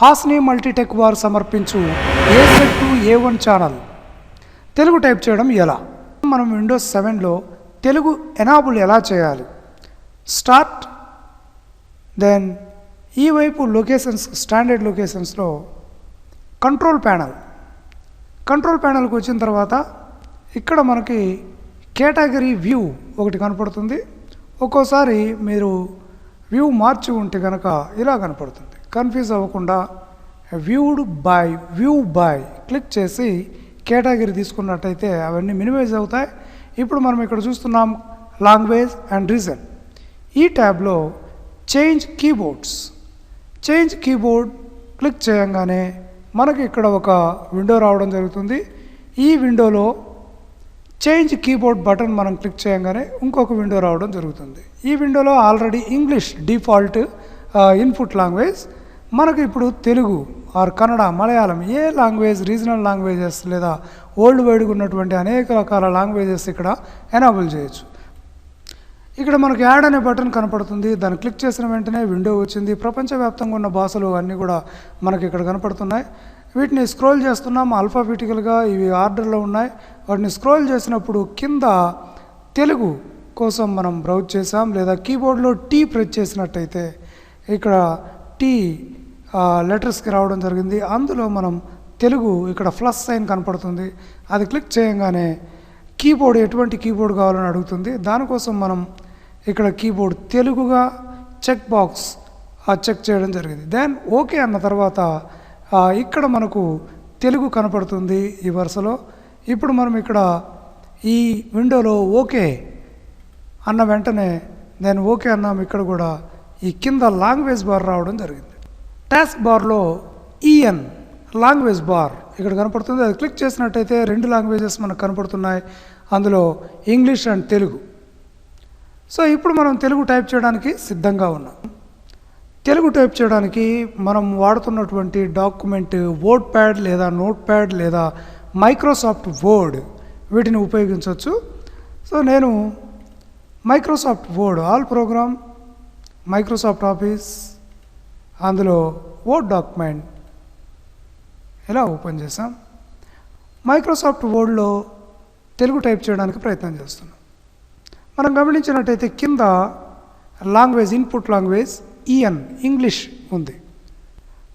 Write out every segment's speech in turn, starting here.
Hasni Multitech వారు సమర్పించు A set to A one channel. Telugu type చేయడం ఎలా? మనం విండోస్ సెవెన్లో తెలుగు ఎనాబుల్ ఎలా చేయాలి? స్టార్ట్. దెన్ ఈ వైపు లొకేషన్స్ స్టాండర్డ్ లొకేషన్స్లో కంట్రోల్ ప్యానల్. కంట్రోల్ ప్యానల్కి వచ్చిన తర్వాత ఇక్కడ మనకి కేటగిరీ వ్యూ ఒకటి కనపడుతుంది. ఒక్కోసారి మీరు వ్యూ మార్చి ఉంటే కనుక ఇలా కనపడుతుంది. కన్ఫ్యూజ్ అవ్వకుండా viewed by view by click చేసి కేటగిరీ తీసుకున్నట్టయితే అవన్నీ మినిమైజ్ అవుతాయి. ఇప్పుడు మనం ఇక్కడ చూస్తున్నాం లాంగ్వేజ్ అండ్ రీజన్. ఈ ట్యాబ్లో change keyboards. Change keyboard click చేయంగానే మనకి ఇక్కడ ఒక విండో రావడం జరుగుతుంది. ఈ విండోలో చేంజ్ కీబోర్డ్ బటన్ మనం క్లిక్ చేయగానే ఇంకొక విండో రావడం జరుగుతుంది. ఈ విండోలో already English default input language మనకు ఇప్పుడు తెలుగు ఆర్ కన్నడ మలయాళం ఏ లాంగ్వేజ్ రీజనల్ లాంగ్వేజెస్ లేదా ఓల్డ్ వైడ్గా ఉన్నటువంటి అనేక రకాల లాంగ్వేజెస్ ఇక్కడ ఎనాబుల్ చేయొచ్చు. ఇక్కడ మనకు యాడ్ అనే బటన్ కనపడుతుంది. దాన్ని క్లిక్ చేసిన వెంటనే విండో వచ్చింది. ప్రపంచవ్యాప్తంగా ఉన్న భాషలు అన్నీ కూడా మనకి ఇక్కడ కనపడుతున్నాయి. వీటిని స్క్రోల్ చేస్తున్నాం. ఆల్ఫాబెటికల్గా ఇవి ఆర్డర్లో ఉన్నాయి. వాటిని స్క్రోల్ చేసినప్పుడు కింద తెలుగు కోసం మనం బ్రౌజ్ చేసాం లేదా కీబోర్డ్లో టీ ప్రెస్ చేసినట్టయితే ఇక్కడ టీ లెటర్స్కి రావడం జరిగింది. అందులో మనం తెలుగు ఇక్కడ ప్లస్ సైన్ కనపడుతుంది. అది క్లిక్ చేయగానే కీబోర్డ్ ఎటువంటి కీబోర్డ్ కావాలని అడుగుతుంది. దానికోసం మనం ఇక్కడ కీబోర్డ్ తెలుగుగా చెక్ బాక్స్ చెక్ చేయడం జరిగింది. దెన్ ఓకే అన్న తర్వాత ఇక్కడ మనకు తెలుగు కనపడుతుంది ఈ వరుసలో. ఇప్పుడు మనం ఇక్కడ ఈ విండోలో ఓకే అన్న వెంటనే నేను ఓకే అన్నాం. ఇక్కడ కూడా ఈ కింద లాంగ్వేజ్ బార్ రావడం జరిగింది. టాస్క్ బార్లో ఈఎన్ లాంగ్వేజ్ బార్ ఇక్కడ కనపడుతుంది. అది క్లిక్ చేసినట్టయితే రెండు లాంగ్వేజెస్ మనకు కనపడుతున్నాయి. అందులో ఇంగ్లీష్ అండ్ తెలుగు సో ఇప్పుడు మనం తెలుగు టైప్ చేయడానికి సిద్ధంగా ఉన్నాం. తెలుగు టైప్ చేయడానికి మనం వాడుతున్నటువంటి డాక్యుమెంట్ వర్డ్ ప్యాడ్ లేదా నోట్ ప్యాడ్ లేదా మైక్రోసాఫ్ట్ వర్డ్ వీటిని ఉపయోగించవచ్చు. సో నేను Microsoft Word all program Microsoft Office అందులో వర్డ్ డాక్యుమెంట్ ఎలా ఓపెన్ చేసాం మైక్రోసాఫ్ట్ వర్డ్లో తెలుగు టైప్ చేయడానికి ప్రయత్నం చేస్తున్నాం. మనం గమనించినట్టయితే కింద language input language EN English ఉంది.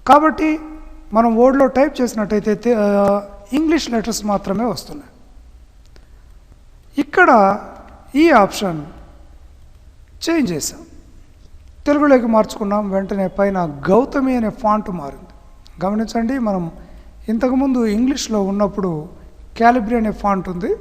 కాబట్టి మనం వర్డ్లో టైప్ చేసినట్టయితే ఇంగ్లీష్ లెటర్స్ మాత్రమే వస్తున్నాయి. ఇక్కడ ఈ ఆప్షన్ చేంజ్ చేసాం తెలుగులోకి మార్చుకున్నాం వెంటనే పైన గౌతమి అనే ఫాంట్ మారింది. గమనించండి మనం ఇంతకుముందు ఇంగ్లీష్లో ఉన్నప్పుడు క్యాలిబ్రి అనే ఫాంట్ ఉంది.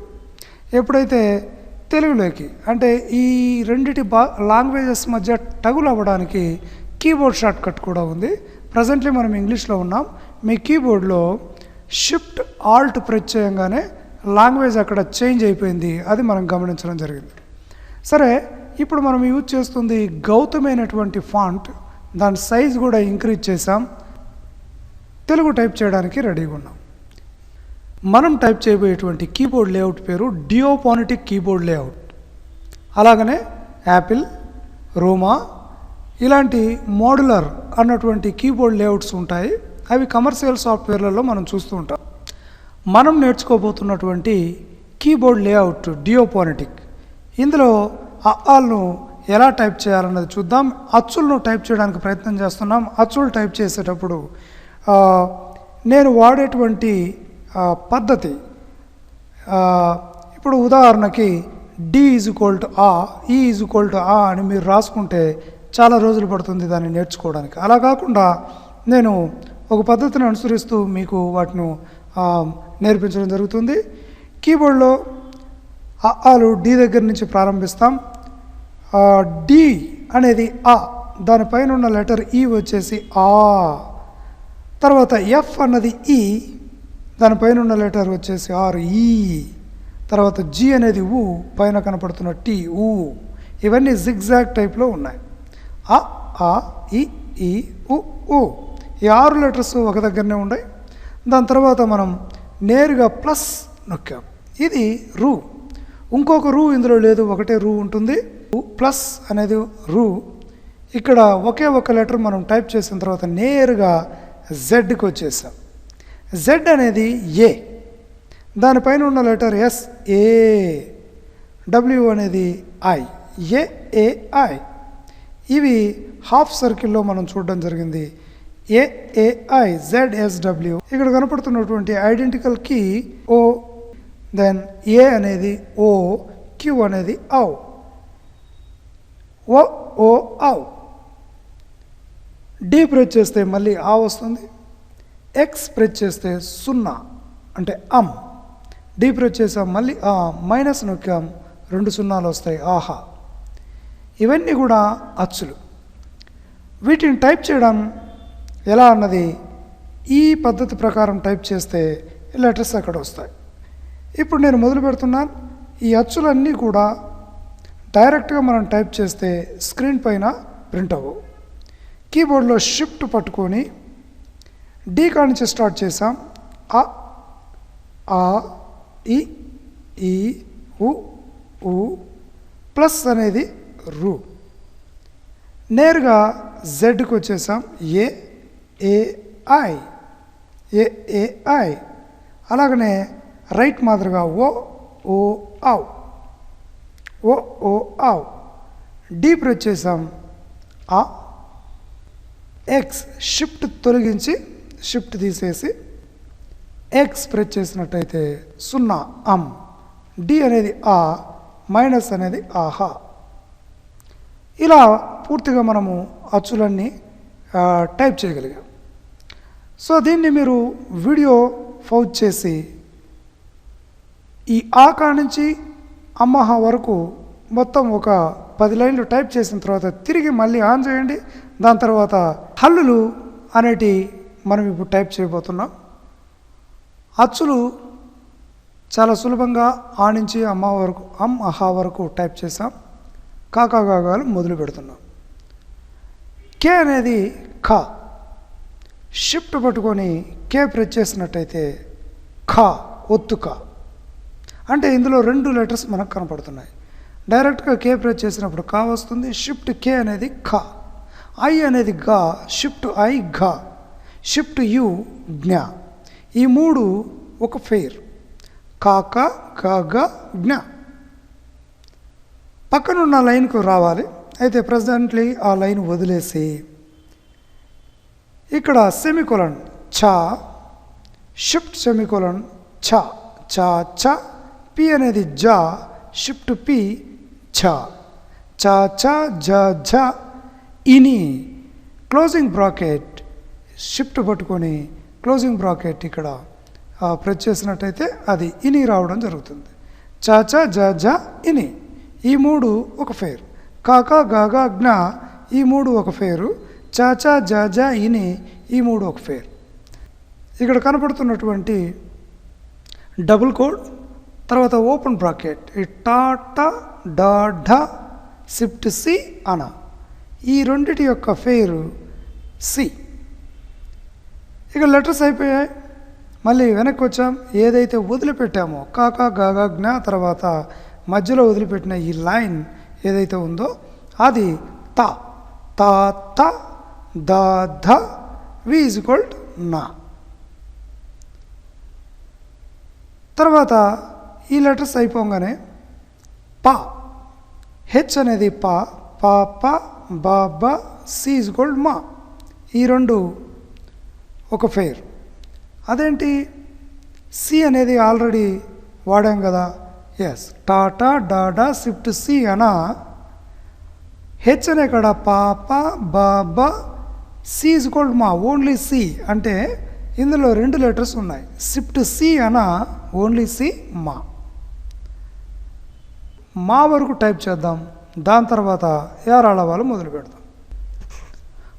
ఎప్పుడైతే తెలుగులోకి అంటే ఈ రెండిటి బా లాంగ్వేజెస్ మధ్య టగులు అవ్వడానికి కీబోర్డ్ షార్ట్ కట్ కూడా ఉంది. ప్రజెంట్లీ మనం ఇంగ్లీష్లో ఉన్నాం. మీ కీబోర్డ్లో షిఫ్ట్ ఆల్ట్ ప్రెస్ లాంగ్వేజ్ అక్కడ చేంజ్ అయిపోయింది. అది మనం గమనించడం జరిగింది. సరే ఇప్పుడు మనం యూజ్ చేస్తుంది గౌతమైనటువంటి ఫాంట్. దాని సైజ్ కూడా ఇంక్రీజ్ చేసాం తెలుగు టైప్ చేయడానికి రెడీగా ఉన్నాం. మనం టైప్ చేయబోయేటువంటి కీబోర్డ్ లేఅవుట్ పేరు డియోపానిటిక్ కీబోర్డ్ లేఅవుట్. అలాగనే యాపిల్ రోమా ఇలాంటి మోడులర్ అన్నటువంటి కీబోర్డ్ లేఅవుట్స్ ఉంటాయి. అవి కమర్షియల్ సాఫ్ట్వేర్లలో మనం చూస్తూ ఉంటాం. మనం నేర్చుకోబోతున్నటువంటి కీబోర్డ్ లేఅవుట్ డియోపానిటిక్. ఇందులో అల్ను ఎలా టైప్ చేయాలన్నది చూద్దాం. అచ్చులను టైప్ చేయడానికి ప్రయత్నం చేస్తున్నాం. అచ్చులు టైప్ చేసేటప్పుడు నేను వాడేటువంటి పద్ధతి ఇప్పుడు ఉదాహరణకి డి ఈజ్ ఈక్వల్ టు ఆ ఈ ఈజ్ ఈక్వల్ టు ఆ అని మీరు రాసుకుంటే చాలా రోజులు పడుతుంది దాన్ని నేర్చుకోవడానికి. అలా కాకుండా నేను ఒక పద్ధతిని అనుసరిస్తూ మీకు వాటిని నేర్పించడం జరుగుతుంది. కీబోర్డ్లో ఆ ఆలు డి దగ్గర నుంచి ప్రారంభిస్తాం. డి అనేది ఆ. దానిపైన ఉన్న లెటర్ ఈ వచ్చేసి ఆ. తర్వాత ఎఫ్ అన్నది e, ఈ దానిపైన ఉన్న లెటర్ వచ్చేసి ఆర్ ఈ e. తర్వాత జి అనేది ఊ పైన కనపడుతున్న టీ ఊ ఇవన్నీ జిగ్జాగ్ టైప్లో ఉన్నాయి. ఆ ఆ ఈ ఈ ఉ ఊ ఈ ఆరు లెటర్స్ ఒక దగ్గరనే ఉన్నాయి దాని తర్వాత మనం నేరుగా ప్లస్ నొక్కాం. ఇది రూ. ఇంకొక రూ ఇందులో లేదు ఒకటే రూ ఉంటుంది. ప్లస్ అనేది రూ. ఇక్కడ ఒకే ఒక లెటర్ మనం టైప్ చేసిన తర్వాత నేరుగా జెడ్కి వచ్చేసాం. జెడ్ అనేది ఏ దానిపైన ఉన్న లెటర్ ఎస్ ఏ డబ్ల్యూ అనేది ఐ ఏఏఐ ఇవి హాఫ్ సర్కిల్లో మనం చూడడం జరిగింది. ఏఏఐ జెడ్ఎస్డబ్ల్యూ ఇక్కడ కనపడుతున్నటువంటి identical key O then A అనేది ఓ క్యూ అనేది ఔ ఓ ఓ ఔ డి ప్రెస్ చేస్తే మళ్ళీ ఆ వస్తుంది. ఎక్స్ ప్రెస్ చేస్తే సున్నా అంటే అమ్ డి ప్రెస్ చేసాం మళ్ళీ ఆ మైనస్ నొక్కాం రెండు సున్నాలు వస్తాయి ఆహా. ఇవన్నీ కూడా అచ్చులు. వీటిని టైప్ చేయడం ఎలా అన్నది ఈ పద్ధతి ప్రకారం టైప్ చేస్తే లెటర్స్ అక్కడ వస్తాయి. ఇప్పుడు నేను మొదలు పెడుతున్నాను ఈ అచ్చులన్నీ కూడా డైరెక్ట్గా మనం టైప్ చేస్తే స్క్రీన్ పైన ప్రింట్ అవ్వవు కీబోర్డ్లో షిఫ్ట్ పట్టుకొని డీ నుంచి స్టార్ట్ చేసాం ఆ ఆ ఈ ఈ ఉ ఉ ప్లస్ అనేది రు. నేరుగా జెడ్కి వచ్చేసాం. ఏ ఏ ఐ. ఏ ఏ ఐ. అలాగనే రైట్ మాదిరిగా ఓ ఓ ఆవ్. ఓ ఓ ఆవ్. డీ ప్రెస్ చేసాం ఆ. ఎక్స్ షిఫ్ట్ తొలగించి షిఫ్ట్ తీసేసి ఎక్స్ ప్రెస్ చేసినట్టయితే సున్నా అమ్ డి అనేది ఆ మైనస్ అనేది ఆహా. ఇలా పూర్తిగా మనము అచ్చులన్నీ టైప్ చేయగలిగాం. సో దీన్ని మీరు వీడియో ఫౌజ్ చేసి ఈ ఆ కా నుంచి అమ్మహ వరకు మొత్తం ఒక పది లైన్లు టైప్ చేసిన తర్వాత తిరిగి మళ్ళీ ఆన్ చేయండి. దాని తర్వాత హల్లులు అనేటి మనం ఇప్పుడు టైప్ చేయబోతున్నాం. అచ్చులు చాలా సులభంగా ఆ నుంచి అమ్మ వరకు అమ్ అహా వరకు టైప్ చేసాం కాకాగాగాలు మొదలు పెడుతున్నాం. కే అనేది ఖా. షిఫ్ట్ పట్టుకొని కే ప్రెస్ చేసినట్టయితే ఖా ఒత్తు కా అంటే ఇందులో రెండు లెటర్స్ మనకు కనపడుతున్నాయి. డైరెక్ట్గా కే ప్రెస్ చేసినప్పుడు కా వస్తుంది షిఫ్ట్ కే అనేది ఖా ఐ అనేది గా షిఫ్ట్ ఐ ఘా షిఫ్ట్ యు జ్ఞ. ఈ మూడు ఒక ఫెయిర్. కాక గ జ్ఞ. పక్కనున్న లైన్కు రావాలి. అయితే ప్రజెంట్లీ ఆ లైన్ వదిలేసి ఇక్కడ సెమికోలన్ ఛా షిఫ్ట్ సెమికోలన్ ఛ చా చ పి అనేది జ షిఫ్ట్ పి ఛ. చా చ జ ఝ. ఇని క్లోజింగ్ బ్రాకెట్ షిఫ్ట్ పట్టుకొని క్లోజింగ్ బ్రాకెట్ ఇక్కడ ప్రెస్ చేసినట్టయితే అది ఇని రావడం జరుగుతుంది. చ జ జ ఇని. ఈ మూడు ఒక ఫేర్ కాకా గాగా జ్ఞ ఈ మూడు ఒక ఫేరు చ జ జ ఇని ఈ మూడు ఒక ఫేర్ ఇక్కడ కనపడుతున్నటువంటి డబుల్ కోడ్ తర్వాత ఓపెన్ బ్రాకెట్. ఈ టా టా సిఫ్ట్ సి అన. ఈ రెండిటి యొక్క ఫేరు సి. ఇక లెటర్స్ అయిపోయాయి. మళ్ళీ వెనక్కి వచ్చాం. ఏదైతే వదిలిపెట్టామో కాకా గాగా జ్ఞ తర్వాత మధ్యలో వదిలిపెట్టిన ఈ లైన్ ఏదైతే ఉందో అది త. తా త ద ధ వి ఈజ్ నా. తర్వాత ఈ లెటర్స్ అయిపోగానే పా. హెచ్ అనేది పా పా ప బా బ సీజ్ గోల్డ్ మా. ఈ రెండు ఒక ఫెయిర్ అదేంటి? సి అనేది ఆల్రెడీ వాడాం కదా? ఎస్ టాటా డాడా స్విఫ్ట్ సి అన హెచ్ అనే కాడ పాప బాబా సి గోల్డ్ కోల్డ్ మా. Only C. అంటే ఇందులో రెండు లెటర్స్ ఉన్నాయి. స్విఫ్ట్ సి అన ఓన్లీ సి మా. మా వరకు టైప్ చేద్దాం. దాని తర్వాత ఏరాళ వాళ్ళు మొదలు పెడదాం.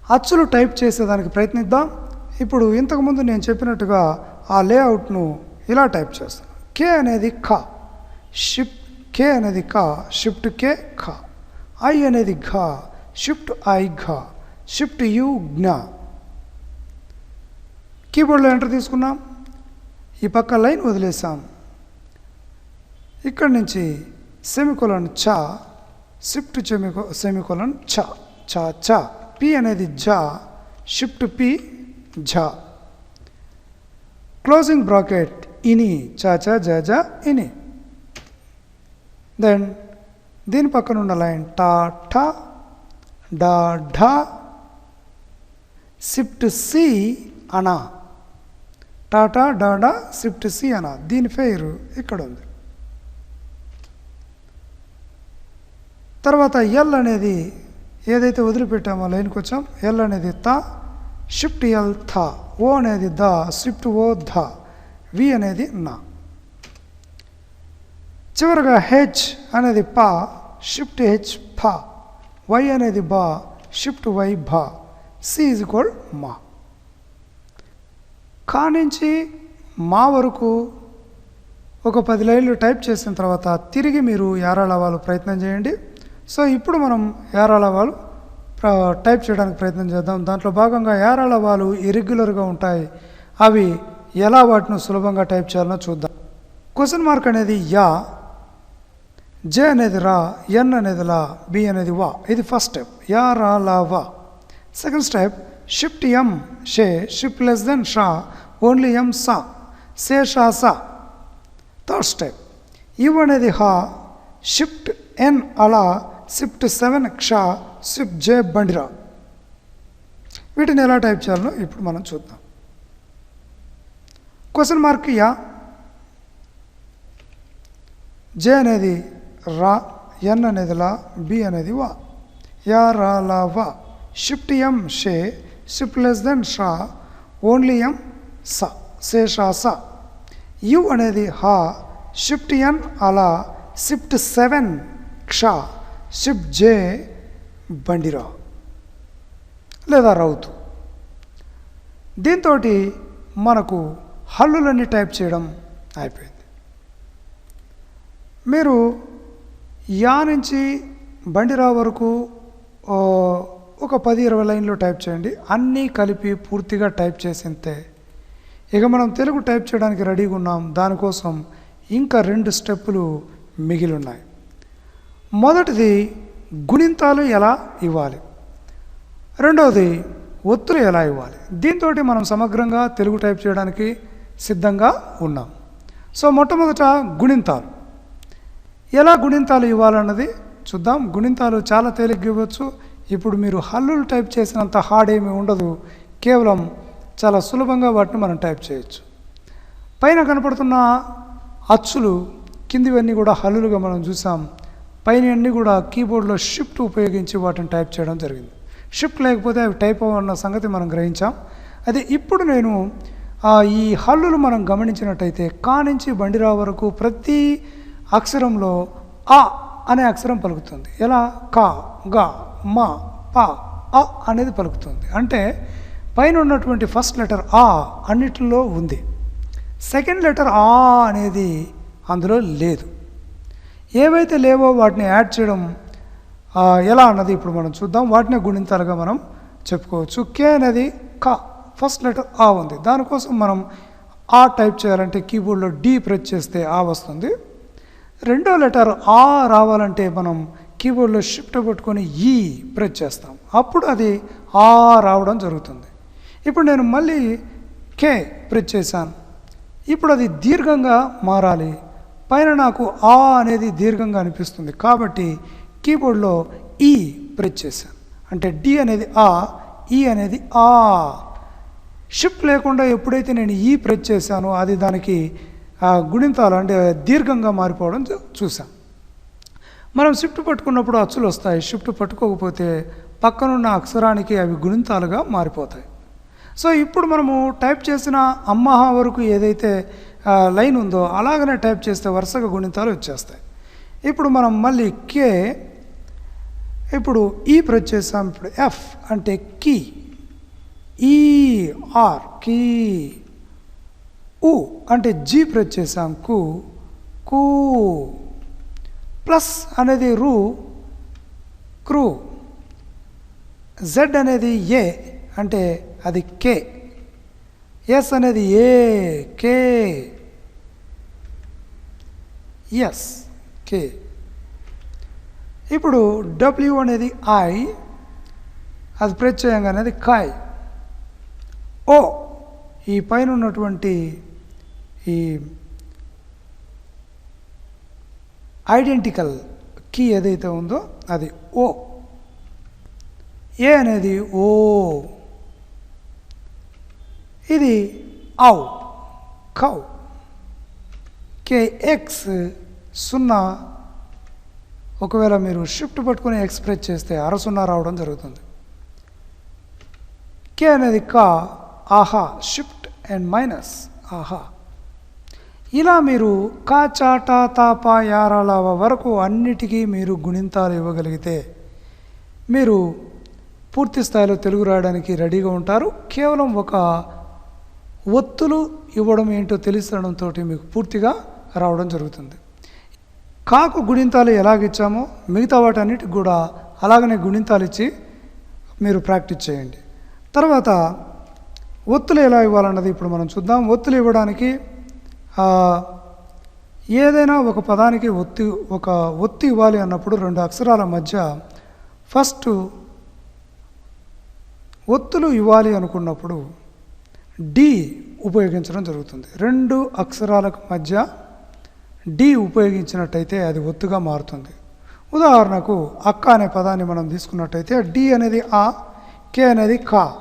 అచ్చులు టైప్ చేసేదానికి ప్రయత్నిద్దాం. ఇప్పుడు ఇంతకుముందు నేను చెప్పినట్టుగా ఆ లేఅవుట్ను ఇలా టైప్ చేస్తాను. కే అనేది ఖ షిఫ్ట్ కే అనేది క షిఫ్ట్ కే ఖ ఐ అనేది ఘ షిఫ్ట్ ఐ ఘ షిఫ్ట్ యు జ్ఞ. కీబోర్డ్లో ఎంటర్ తీసుకున్నాం. ఈ పక్క లైన్ వదిలేసాం. ఇక్కడి నుంచి సెమికోలన్ చ షిఫ్ట్ సెమికో సెమికోలన్ చ చ చ. పి అనేది జ షిఫ్ట్ పి ఝ క్లోజింగ్ బ్రాకెట్ ఇని. చ చ జ జ ఇని. దెన్ దీని పక్కన ఉన్న లైన్ టా ఠ డా ఢ. షిఫ్ట్ సి అనా టాటా డాడా షిఫ్ట్ సి అనా దీని పేరు ఇక్కడ ఉంది. తర్వాత ఎల్ అనేది ఏదైతే వదిలిపెట్టామో లైన్కి వచ్చాం ఎల్ అనేది త షిఫ్ట్ ఎల్ థ ఓ అనేది ద షిఫ్ట్ ఓ ధ వి అనేది నా. చివరగా హెచ్ అనేది ప షిఫ్ట్ హెచ్ ఫ వై అనేది బ షిఫ్ట్ వై భ సి ఇజ్ ఈక్వల్ మా. కా నుంచి మా వరకు ఒక పది లైన్లు టైప్ చేసిన తర్వాత తిరిగి మీరు యారాళవాలు ప్రయత్నం చేయండి. సో ఇప్పుడు మనం యారాళవాలు టైప్ చేయడానికి ప్రయత్నం చేద్దాం. దాంట్లో భాగంగా యారాళవాలు ఇరెగ్యులర్గా ఉంటాయి. అవి ఎలా వాటిని సులభంగా టైప్ చేయాలో చూద్దాం. క్వశ్చన్ మార్క్ అనేది యా జే అనేది రా ఎన్ అనేది లా బి అనేది వా. ఇది ఫస్ట్ స్టెప్. యా రా లా వా సెకండ్ స్టెప్ షిఫ్ట్ ఎం షే షిఫ్ట్ లెస్ దెన్ షా ఓన్లీ ఎం సా సే షా సా. థర్డ్ స్టెప్ ఇవ్ అనేది హా షిఫ్ట్ ఎన్ అలా స్విఫ్ట్ సెవెన్ క్షా స్విఫ్ట్ జే బండిరా వీటిని ఎలా టైప్ చేయాలో ఇప్పుడు మనం చూద్దాం. Question mark yeah. జే అనేది రా ఎన్ అనేది లా బి అనేది వా. యా రా లా వా. షిఫ్ట్ ఎం షే. షిఫ్ట్ లెస్ దెన్ షా ఓన్లీ ఎం స. సే షా స. యు అనేది హా. షిఫ్ట్ ఎన్ అలా. షిఫ్ట్ సెవెన్ క్షా షిఫ్ట్ జే బండిరా లేదా రౌతు. దీంతో మనకు హల్లులన్నీ టైప్ చేయడం అయిపోయింది. మీరు యా నుంచి బండిరా వరకు ఒక పది ఇరవై లైన్లు టైప్ చేయండి. అన్నీ కలిపి పూర్తిగా టైప్ చేసింతే ఇక మనం తెలుగు టైప్ చేయడానికి రెడీగా ఉన్నాం. దానికోసం ఇంకా రెండు స్టెప్పులు మిగిలి ఉన్నాయి. మొదటిది గుణింతాలు ఎలా ఇవ్వాలి? రెండవది ఒత్తులు ఎలా ఇవ్వాలి? దీంతో మనం సమగ్రంగా తెలుగు టైప్ చేయడానికి సిద్ధంగా ఉన్నాం. సో మొట్టమొదట గుణింతాలు. ఎలా గుణింతాలు ఇవ్వాలన్నది చూద్దాం. గుణింతాలు చాలా తేలిగ్గా ఇవ్వచ్చు. ఇప్పుడు మీరు హల్లులు టైప్ చేసినంత హార్డ్ ఏమీ ఉండదు. కేవలం చాలా సులభంగా వాటిని మనం టైప్ చేయొచ్చు. పైన కనపడుతున్న అచ్చులు కిందివన్నీ కూడా హల్లులుగా మనం చూసాం. పైన అన్నీ కూడా కీబోర్డ్లో షిఫ్ట్ ఉపయోగించి వాటిని టైప్ చేయడం జరిగింది. షిఫ్ట్ లేకపోతే అవి టైప్ అవ్వన్న సంగతి మనం గ్రహించాం. అదే ఇప్పుడు నేను ఆ, ఈ హల్లులు మనం గమనించినట్టయితే కా నుంచి బండిరా వరకు ప్రతి అక్షరంలో ఆ అనే అక్షరం పలుకుతుంది. ఎలా? కా గా మా పా అ అనేది పలుకుతుంది. అంటే పైన ఉన్నటువంటి ఫస్ట్ లెటర్ ఆ అన్నిటిలో ఉంది. సెకండ్ లెటర్ ఆ అనేది అందులో లేదు. ఏవైతే లేవో వాటిని యాడ్ చేయడం ఎలా అన్నది ఇప్పుడు మనం చూద్దాం. వాటిని గుణింతాలుగా మనం చెప్పుకోవచ్చు. కే అనేది క ఫస్ట్ లెటర్ ఆ ఉంది. దానికోసం మనం ఆ టైప్ చేయాలంటే కీబోర్డ్లో డి ప్రెస్ చేస్తే ఆ వస్తుంది. రెండో లెటర్ ఆ రావాలంటే మనం కీబోర్డ్లో షిఫ్ట్ పట్టుకొని ఈ ప్రెస్ చేస్తాం. అప్పుడు అది ఆ రావడం జరుగుతుంది. ఇప్పుడు నేను మళ్ళీ కే ప్రెస్ చేశాను. ఇప్పుడు అది దీర్ఘంగా మారాలి. పైన నాకు ఆ అనేది దీర్ఘంగా అనిపిస్తుంది. కాబట్టి కీబోర్డ్లో ఈ ప్రెస్ చేశాను. అంటే డి అనేది ఆ ఈ అనేది ఆ. షిఫ్ట్ లేకుండా ఎప్పుడైతే నేను ఈ ప్రెస్ చేశానో అది దానికి గుణింతాలు అంటే దీర్ఘంగా మారిపోవడం చూసాం మనం షిఫ్ట్ పట్టుకున్నప్పుడు అచ్చులు వస్తాయి. షిఫ్ట్ పట్టుకోకపోతే పక్కనున్న అక్షరానికి అవి గుణింతాలుగా మారిపోతాయి. సో ఇప్పుడు మనము టైప్ చేసిన అమ్మహ వరకు ఏదైతే లైన్ ఉందో అలాగనే టైప్ చేస్తే వరుసగా గుణితాలు వచ్చేస్తాయి. ఇప్పుడు మనం మళ్ళీ కే ఇప్పుడు ఈ ప్రొచ్చేసాం ఇప్పుడు ఎఫ్ అంటే కీ ఈ ఆర్ కీ ఉ అంటే జీ ప్రెస్కు కూ ప్లస్ అనేది రు క్రూ. జెడ్ అనేది ఏ అంటే అది కే. ఎస్ అనేది ఏ కే. ఎస్ కే ఇప్పుడు డబ్ల్యూ అనేది ఐ అది ప్రత్యయంగా అనేది అది కాయ్ ఓ ఈ పైన ఉన్నటువంటి ఈ ఐడెంటికల్ కీ ఏదైతే ఉందో అది ఓ ఏ అనేది ఓ ఇది ఔ కౌ కే ఎక్స్ సున్నా ఒకవేళ మీరు షిఫ్ట్ పట్టుకొని ఎక్స్ప్రెస్ చేస్తే అర సున్నా రావడం జరుగుతుంది. కే అనేది కా ఆహా షిఫ్ట్ అండ్ మైనస్ ఆహా. ఇలా మీరు కా చాటా తాప యారాలవ వరకు అన్నిటికీ మీరు గుణింతాలు ఇవ్వగలిగితే మీరు పూర్తి స్థాయిలో తెలుగు రాయడానికి రెడీగా ఉంటారు. కేవలం ఒక ఒత్తులు ఇవ్వడం ఏంటో తెలిసడంతో మీకు పూర్తిగా రావడం జరుగుతుంది. కాకు గుణింతాలు ఎలాగిచ్చామో మిగతా వాటన్నిటికి కూడా అలాగనే గుణింతాలు ఇచ్చి మీరు ప్రాక్టీస్ చేయండి. తర్వాత ఒత్తులు ఎలా ఇవ్వాలన్నది ఇప్పుడు మనం చూద్దాం. ఒత్తులు ఇవ్వడానికి ఏదైనా ఒక పదానికి ఒత్తి ఒక ఒత్తి ఇవ్వాలి అన్నప్పుడు రెండు అక్షరాల మధ్య ఫస్ట్ ఒత్తులు ఇవ్వాలి అనుకున్నప్పుడు డి ఉపయోగించడం జరుగుతుంది. రెండు అక్షరాలకు మధ్య డి ఉపయోగించినట్టయితే అది ఒత్తుగా మారుతుంది. ఉదాహరణకు అక్క అనే పదాన్ని మనం తీసుకున్నట్టయితే డి అనేది ఆ కే అనేది కా.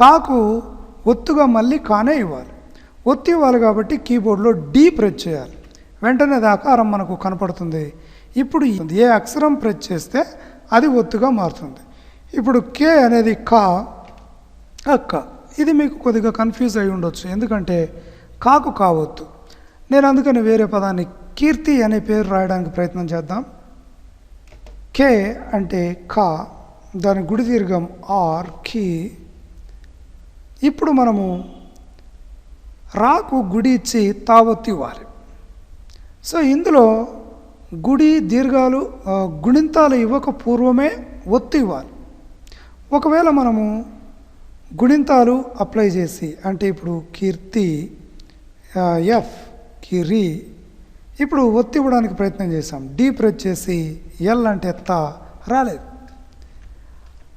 కాకు ఒత్తుగా మళ్ళీ కానే ఇవ్వాలి. ఒత్తి ఇవ్వాలి కాబట్టి కీబోర్డ్లో డి ప్రెస్ చేయాలి. వెంటనే అది ఆకారం మనకు కనపడుతుంది. ఇప్పుడు ఏ అక్షరం ప్రెస్ చేస్తే అది ఒత్తుగా మారుతుంది. ఇప్పుడు కే అనేది కా అక్క. ఇది మీకు కొద్దిగా కన్ఫ్యూజ్ అయి ఉండొచ్చు. ఎందుకంటే కాకు కావద్దు నేను అందుకని వేరే పదాన్ని కీర్తి అనే పేరు రాయడానికి ప్రయత్నం చేద్దాం. కే అంటే కా దాని గుడి దీర్ఘం ఆర్ కీ ఇప్పుడు మనము రాకు గుడి ఇచ్చి తావత్తు ఇవ్వాలి. సో ఇందులో గుడి దీర్ఘాలు గుణింతాలు ఇవ్వక పూర్వమే ఒత్తు ఇవ్వాలి. ఒకవేళ మనము గుణింతాలు అప్లై చేసి అంటే ఇప్పుడు కీర్తి ఎఫ్ కిరి ఇప్పుడు ఒత్తి ఇవ్వడానికి ప్రయత్నం చేసాం డీ ప్రెస్ చేసి ఎల్ అంటే ఎత్త రాలేదు.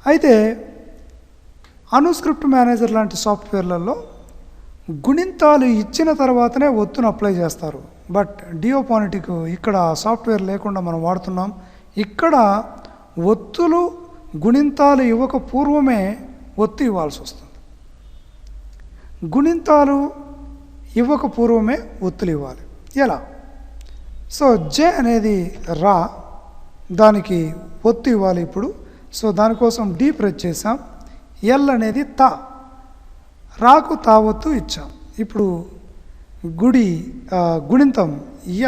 అయితే అనుస్క్రిప్ట్ మేనేజర్ లాంటి సాఫ్ట్వేర్లలో గుణింతాలు ఇచ్చిన తర్వాతనే ఒత్తును అప్లై చేస్తారు. బట్ డియోపానిటిక్ ఇక్కడ సాఫ్ట్వేర్ లేకుండా మనం వాడుతున్నాం. ఇక్కడ ఒత్తులు గుణింతాలు ఇవ్వక పూర్వమే ఒత్తు ఇవ్వాల్సి వస్తుంది. గుణింతాలు ఇవ్వక పూర్వమే ఒత్తులు ఇవ్వాలి. ఎలా? సో జే అనేది రా దానికి ఒత్తు ఇవ్వాలి ఇప్పుడు. సో దానికోసం డీ ప్రెస్ చేసాం ఎల్ అనేది తా రాకు తావత్తు ఇచ్చాం. ఇప్పుడు గుడి గుణింతం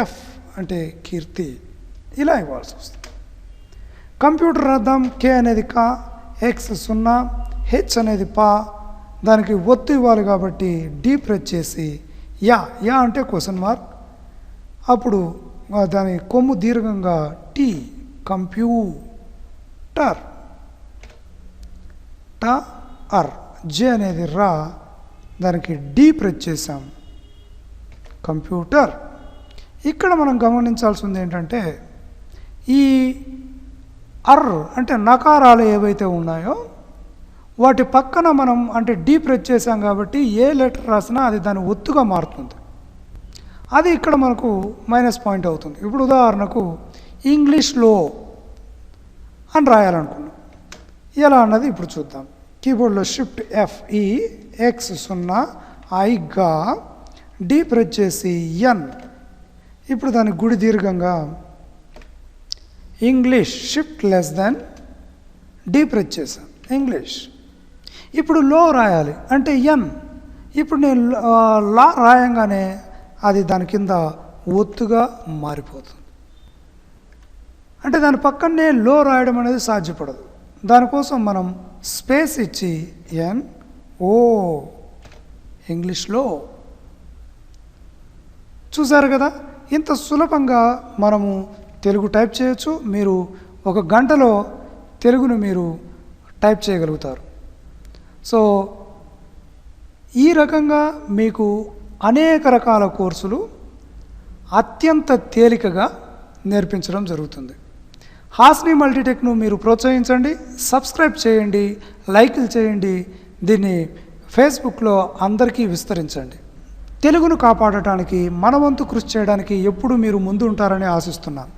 ఎఫ్ అంటే కీర్తి ఇలా ఇవ్వాల్సి వస్తుంది. కంప్యూటర్ రాద్దాం కే అనేది కా ఎక్స్ సున్నా హెచ్ అనేది పా దానికి ఒత్తు ఇవ్వాలి కాబట్టి డీ ప్రెస్ చేసి యా యా అంటే క్వశ్చన్ మార్క్. అప్పుడు దాని కొమ్ము దీర్ఘంగా టీ కంప్యూటర్. ట అర్ జే అనేది రా దానికి డీ ప్రెస్ చేసాం కంప్యూటర్. ఇక్కడ మనం గమనించాల్సింది ఏంటంటే ఈ అర్ అంటే నకారాలు ఏవైతే ఉన్నాయో వాటి పక్కన మనం అంటే డీ ప్రెస్ చేసాం కాబట్టి ఏ లెటర్ రాసినా అది దాని ఒత్తుగా మారుతుంది. అది ఇక్కడ మనకు మైనస్ పాయింట్ అవుతుంది. ఇప్పుడు ఉదాహరణకు ఇంగ్లీష్లో అని రాయాలనుకున్నాం. ఎలా అన్నది ఇప్పుడు చూద్దాం. కీబోర్డ్లో షిఫ్ట్ ఎఫ్ ఈ ఎక్స్ సున్నా ఐగా డి ప్రెస్ చేసి ఎన్ ఇప్పుడు దాని గుడి దీర్ఘంగా English shift less than D press చేశాను ఇంగ్లీష్ ఇప్పుడు లో రాయాలి. అంటే ఎన్ ఇప్పుడు నేను లా రాయంగానే అది దాని కింద ఒత్తుగా మారిపోతుంది. అంటే దాని పక్కనే లో రాయడం అనేది సాధ్యపడదు. దానికోసం మనం స్పేస్ ఇచ్చి ఎన్ ఓ ఇంగ్లీష్లో చూసారు కదా? ఇంత సులభంగా మనము తెలుగు టైప్ చేయొచ్చు. మీరు ఒక గంటలో తెలుగును మీరు టైప్ చేయగలుగుతారు. సో ఈ రకంగా మీకు అనేక రకాల కోర్సులు అత్యంత తేలికగా నేర్పించడం జరుగుతుంది. హాస్ని మల్టీటెక్ను మీరు ప్రోత్సహించండి సబ్స్క్రైబ్ చేయండి లైక్లు చేయండి దీన్ని ఫేస్బుక్లో అందరికీ విస్తరించండి. తెలుగును కాపాడటానికి మనవంతు కృషి చేయడానికి ఎప్పుడు మీరు ముందు ఉంటారని ఆశిస్తున్నాను.